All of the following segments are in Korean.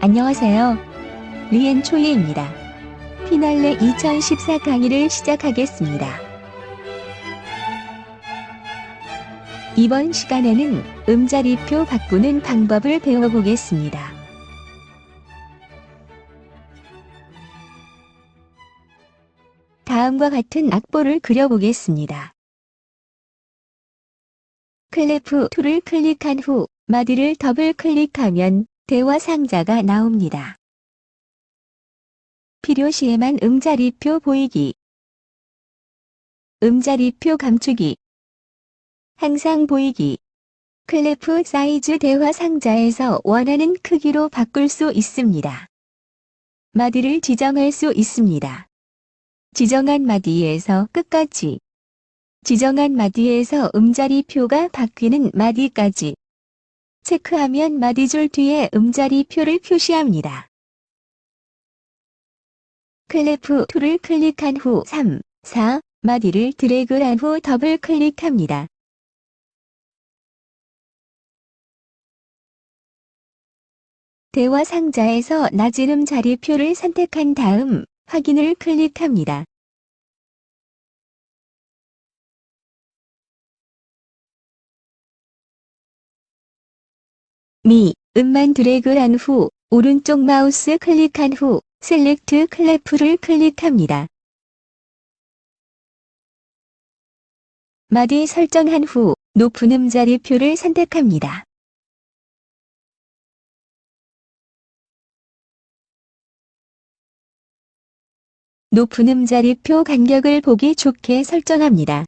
안녕하세요. 리엔 초이입니다. 피날레 2014 강의를 시작하겠습니다. 이번 시간에는 음자리표 바꾸는 방법을 배워보겠습니다. 다음과 같은 악보를 그려보겠습니다. 클래프 툴을 클릭한 후 마디를 더블 클릭하면 대화 상자가 나옵니다. 필요시에만 음자리표 보이기 음자리표 감추기 항상 보이기 클래프 사이즈 대화 상자에서 원하는 크기로 바꿀 수 있습니다. 마디를 지정할 수 있습니다. 지정한 마디에서 끝까지 지정한 마디에서 음자리표가 바뀌는 마디까지 체크하면 마디줄 뒤에 음자리 표를 표시합니다. 클래프 툴을 클릭한 후 3, 4 마디를 드래그한 후 더블 클릭합니다. 대화 상자에서 낮은 음자리 표를 선택한 다음 확인을 클릭합니다. 미, 음만 드래그한 후 오른쪽 마우스 클릭한 후 셀렉트 클래프를 클릭합니다. 마디 설정한 후 높은 음자리표를 선택합니다. 높은 음자리표 간격을 보기 좋게 설정합니다.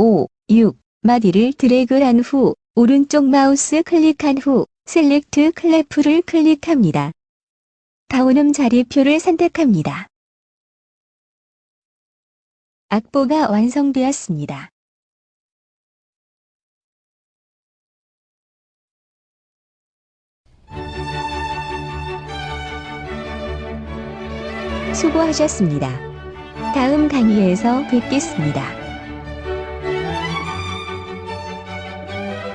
5, 6 마디를 드래그한 후 오른쪽 마우스 클릭한 후 셀렉트 클래프를 클릭합니다. 다운음 자리표를 선택합니다. 악보가 완성되었습니다. 수고하셨습니다. 다음 강의에서 뵙겠습니다.